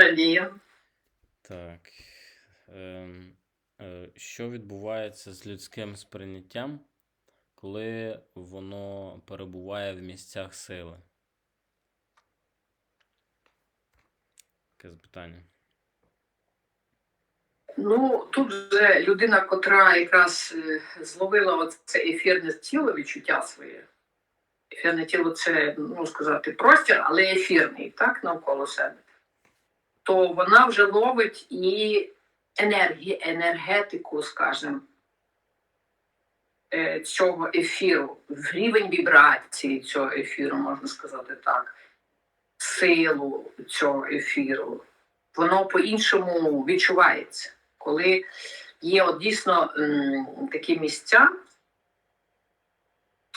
Радію. Так. Ем, е, що відбувається з людським сприйняттям, коли воно перебуває в місцях сили? Таке запитання. Ну, тут же людина, котра якраз е, зловила це ефірне тіло, відчуття своє. Ефірне тіло це, ну сказати, простір, але ефірний, так, навколо себе. То вона вже ловить і енергію, енергетику, скажімо, е, цього ефіру, рівень вібрації цього ефіру, можна сказати так, силу цього ефіру. Воно по-іншому відчувається коли є от дійсно такі місця,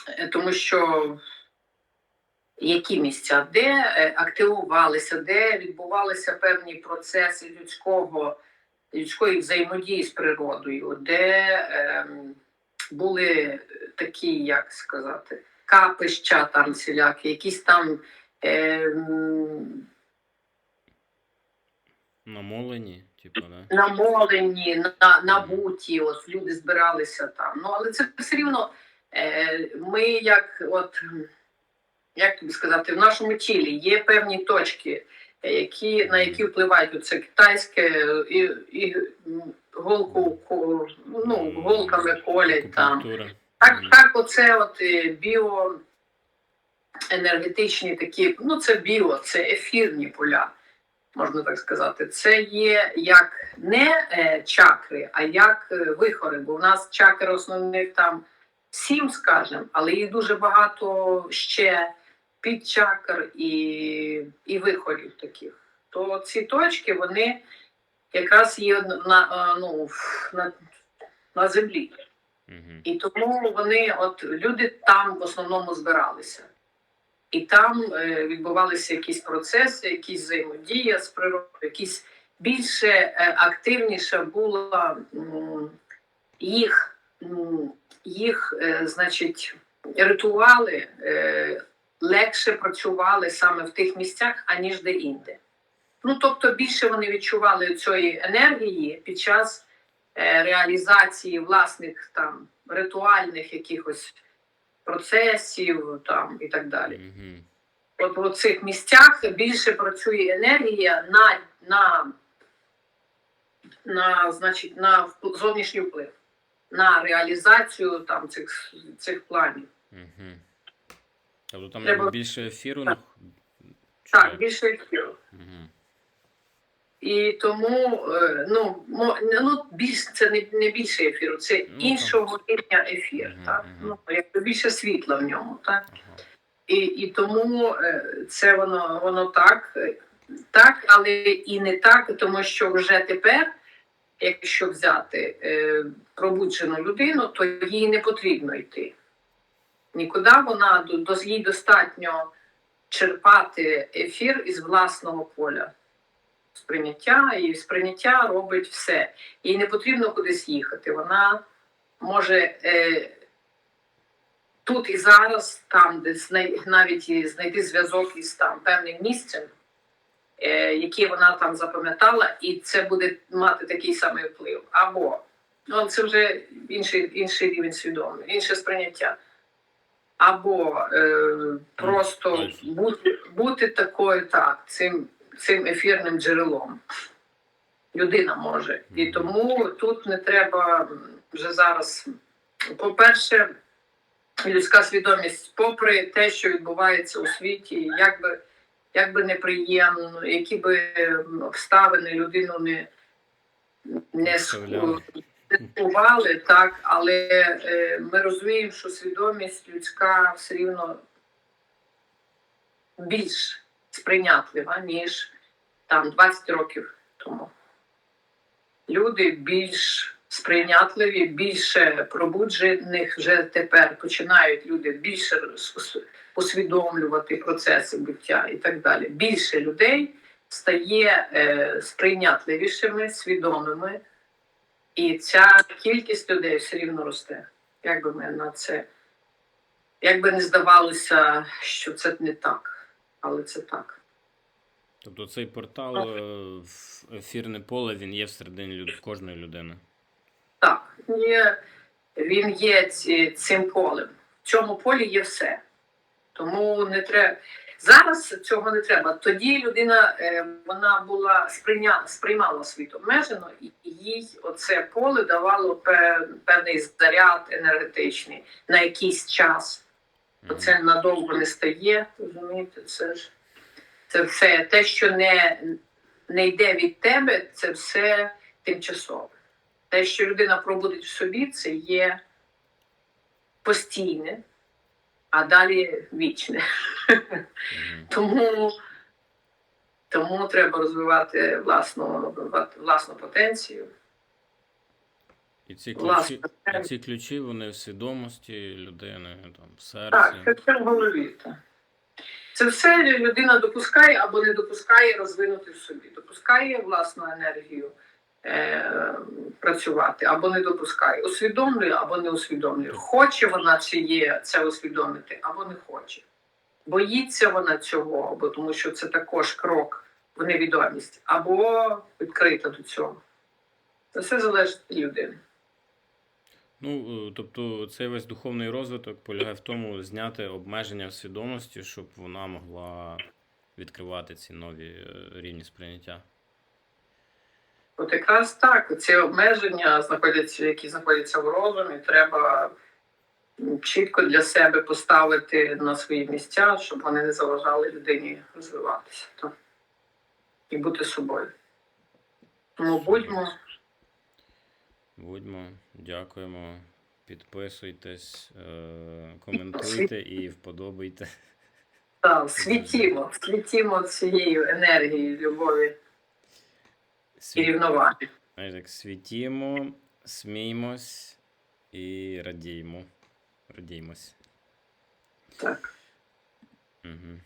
е, тому що які місця, де е, активувалися, де відбувалися певні процеси людського, людської взаємодії з природою, де ем, були такі, як сказати, капища там всілякі, якісь там. Ем, Намолені, типу, да? намолені, на, набуті, от люди збиралися там. Ну, але це все рівно е, ми як, от, як тобі сказати, в нашому тілі є певні точки, е, які, на які впливають оце китайське і, і голку, ну, голками колять там. Так, так, оце от е, біо енергетичні такі, ну це біо, це ефірні поля, можна так сказати. Це є як не е, чакри, а як вихори. Бо в нас чакр основних там сім, скажімо, але їх дуже багато ще підчакр і, і вихорів таких. То ці точки, вони якраз є на, е, ну, на, на землі. І тому вони, от люди там в основному збиралися. І там е, відбувалися якісь процеси, якісь взаємодія з природою, якісь більше е, активніша була м, їх, м, їх е, значить, ритуали е, легше працювали саме в тих місцях, аніж де-інде. Ну, тобто більше вони відчували цієї енергії під час е, реалізації власних там ритуальних якихось процесів там і так далі. Мгм. От у цих місцях більше працює енергія на, на, на, значить, на зовнішній вплив, на реалізацію там цих, цих планів. Мгм. Тобто там Треба- більше ефіру? Так. чи Так, більше ефіру. Мгм. І тому е, ну, ну більш це не, не більше ефіру, це Ну, іншого рівня ефір. Мгм, Так? мгм. Ну, якби більше світла в ньому. Так? І, і тому е, це воно, воно так, так, але і не так, тому що вже тепер, якщо взяти е, пробуджену людину, то їй не потрібно йти. Нікуди вона їй достатньо черпати ефір із власного поля сприйняття, і сприйняття робить все. Їй не потрібно кудись їхати. Вона може е, тут і зараз, там, де знай, навіть і знайти зв'язок із там певним місцем, е, яке вона там запам'ятала, і це буде мати такий самий вплив. Або ну, це вже інший, інший рівень свідомості, інше сприйняття. Або е, просто бути, бути такою, так, цим, цим ефірним джерелом. Людина може. І тому тут не треба вже зараз. По-перше, людська свідомість, попри те, що відбувається у світі, як би, як би неприємно, які би обставини людину не, не Вставляли. так, але е, ми розуміємо, що свідомість людська все рівно більш сприйнятлива, ніж там 20 років тому. Люди більш сприйнятливі, більше пробуджених вже тепер починають люди більше усвідомлювати процеси буття і так далі. Більше людей стає е, сприйнятливішими, свідомими, і ця кількість людей все рівно росте. Як би ми на це, як би не здавалося, що це не так, але це так. Тобто цей портал, е, в- ефірне поле, він є всередині люд... кожної людини. Так, є, він є цим полем. В цьому полі є все. Тому не треба. Зараз цього не треба. Тоді людина е, вона була сприйня, сприймала світ обмежено, і їй оце поле давало певний заряд енергетичний на якийсь час. Оце надовго не стає. Розумієте, це ж це все те, що не, не йде від тебе, це все тимчасове. Те, що людина пробудить в собі, це є постійне, а далі вічне. Тому, тому треба розвивати власну, власну потенцію. І ці ключі, і ці ключі, вони в свідомості людини, там, в серці. Так, це все в голові. Так. Це все людина допускає або не допускає розвинути в собі. Допускає власну енергію працювати, або не допускає. Усвідомлює або не усвідомлює. Хоче вона чи є це усвідомити, або не хоче. Боїться вона цього, бо тому що це також крок в невідомість, або відкрита до цього. Це все залежить від людини. Ну, е, тобто, цей весь духовний розвиток полягає в тому, зняти обмеження в свідомості, щоб вона могла відкривати ці нові е, рівні сприйняття. От якраз так, ці обмеження знаходяться, які знаходяться в розумі, треба чітко для себе поставити на свої місця, щоб вони не заважали людині розвиватися то. і бути собою. Тому будьмо Будьмо, дякуємо, підписуйтесь, е, коментуйте і вподобайте. та, світімо, світімо цією енергією, любові Світ... рівноваги. Так, світімо, сміємось і радіємо. Радіємось. Так. Угу.